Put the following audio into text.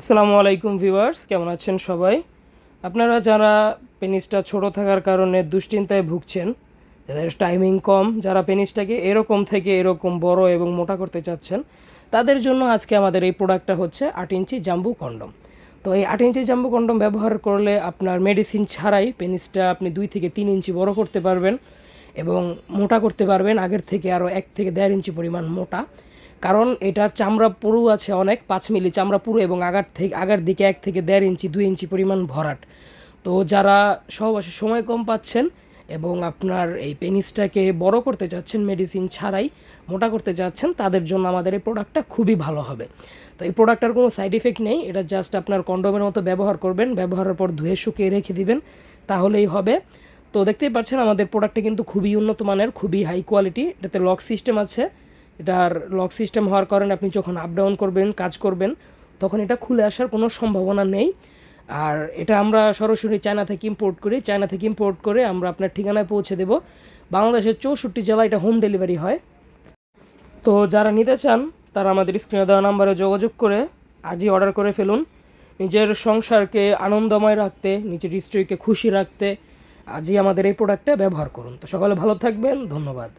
আসসালামু আলাইকুম ভিউয়ার্স, কেমন আছেন সবাই? আপনারা যারা পেনিসটা ছোট থাকার কারণে দুশ্চিন্তায় ভুগছেন, যাদের টাইমিং কম, যারা পেনিসটাকে এরকম থেকে এরকম বড় এবং মোটা করতে চাচ্ছেন, তাদের জন্য আজকে আমাদের এই প্রোডাক্টটা হচ্ছে আট ইঞ্চি জাম্বু কন্ডম। তো এই আট ইঞ্চি জাম্বু কন্ডম ব্যবহার করলে আপনার মেডিসিন ছাড়াই পেনিসটা আপনি দুই থেকে তিন ইঞ্চি বড় করতে পারবেন এবং মোটা করতে পারবেন, আগের থেকে আরও এক থেকে দেড় ইঞ্চি পরিমাণ মোটা। কারণ এটার চামড়া পুরু আছে অনেক, পাঁচ মিলি চামড়া পুরু এবং আগার থেকে, আগার দিকে এক থেকে দেড় ইঞ্চি, দুই ইঞ্চি পরিমাণ ভরাট। তো যারা সহবাসে সময় কম পাচ্ছেন এবং আপনার এই পেনিসটাকে বড় করতে চাচ্ছেন, মেডিসিন ছাড়াই মোটা করতে চাচ্ছেন, তাদের জন্য আমাদের এই প্রোডাক্টটা খুবই ভালো হবে। তো এই প্রোডাক্টটার কোনো সাইড ইফেক্ট নেই, এটা জাস্ট আপনার কন্ডোমের মতো ব্যবহার করবেন, ব্যবহারের পর ধুয়ে শুকিয়ে রেখে দিবেন, তাহলেই হবে। তো দেখতেই পাচ্ছেন, আমাদের প্রোডাক্টটা কিন্তু খুবই উন্নত মানের, খুবই হাই কোয়ালিটি, এটাতে লক সিস্টেম আছে। এটার লক সিস্টেম হওয়ার কারণে আপনি যখন আপ ডাউন করবেন, কাজ করবেন, তখন এটা খুলে আসার কোনো সম্ভাবনা নেই। আর এটা আমরা সরাসরি চায়না থেকে ইম্পোর্ট করি। চায়না থেকে ইম্পোর্ট করে আমরা আপনার ঠিকানায় পৌঁছে দেব। বাংলাদেশের চৌষট্টি জেলায় এটা হোম ডেলিভারি হয়। তো যারা নিতে চান, তারা আমাদের স্ক্রিনে দেওয়া নাম্বারে যোগাযোগ করে আজই অর্ডার করে ফেলুন। নিজের সংসারকে আনন্দময় রাখতে, নিজের স্ত্রীকে খুশি রাখতে, আজই আমাদের এই প্রোডাক্টটা ব্যবহার করুন। তো সকালে ভালো থাকবেন। ধন্যবাদ।